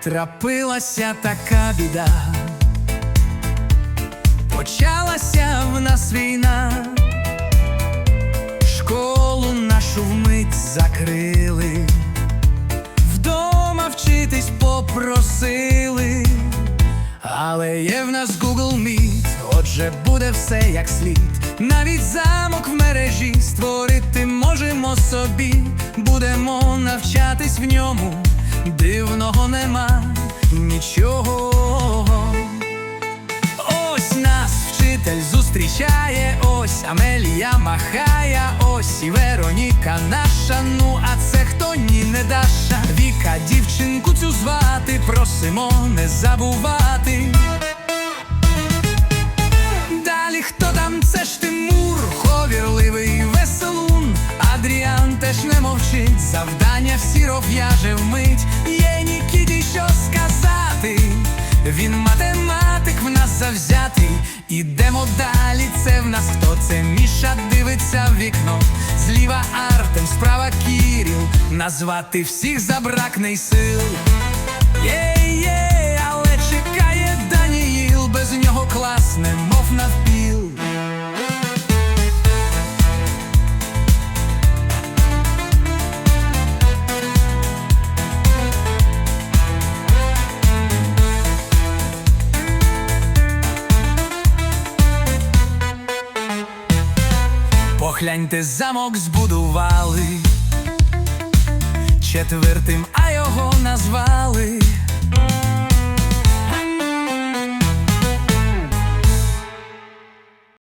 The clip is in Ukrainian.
трапилася така біда. Почалася в нас війна, школу нашу вмить закрили, вдома вчитись попросили, але є в нас Google Meet, отже буде все як слід. Навіть замок в мережі створити можемо собі, будемо навчатись в ньому, дивного нема нічого. Ось нас вчитель зустрічає, ось Амелія махає, ось і Вероніка наша. Ну, а це хто ні не Даша. Віка дівчинку цю звати, просимо не забувати. Далі хто там? Це ж Тимур, ховірливий веселун. Адріан теж не мовчить, завдання всі розв'яже вмить. Він математик в нас завзятий. Ідемо далі. Це в нас хто? Це Міша дивиться в вікно. Зліва Артем, справа Кіріл. Назвати всіх забракне й сил. Є-є, Погляньте, замок збудували, четвертим, а його.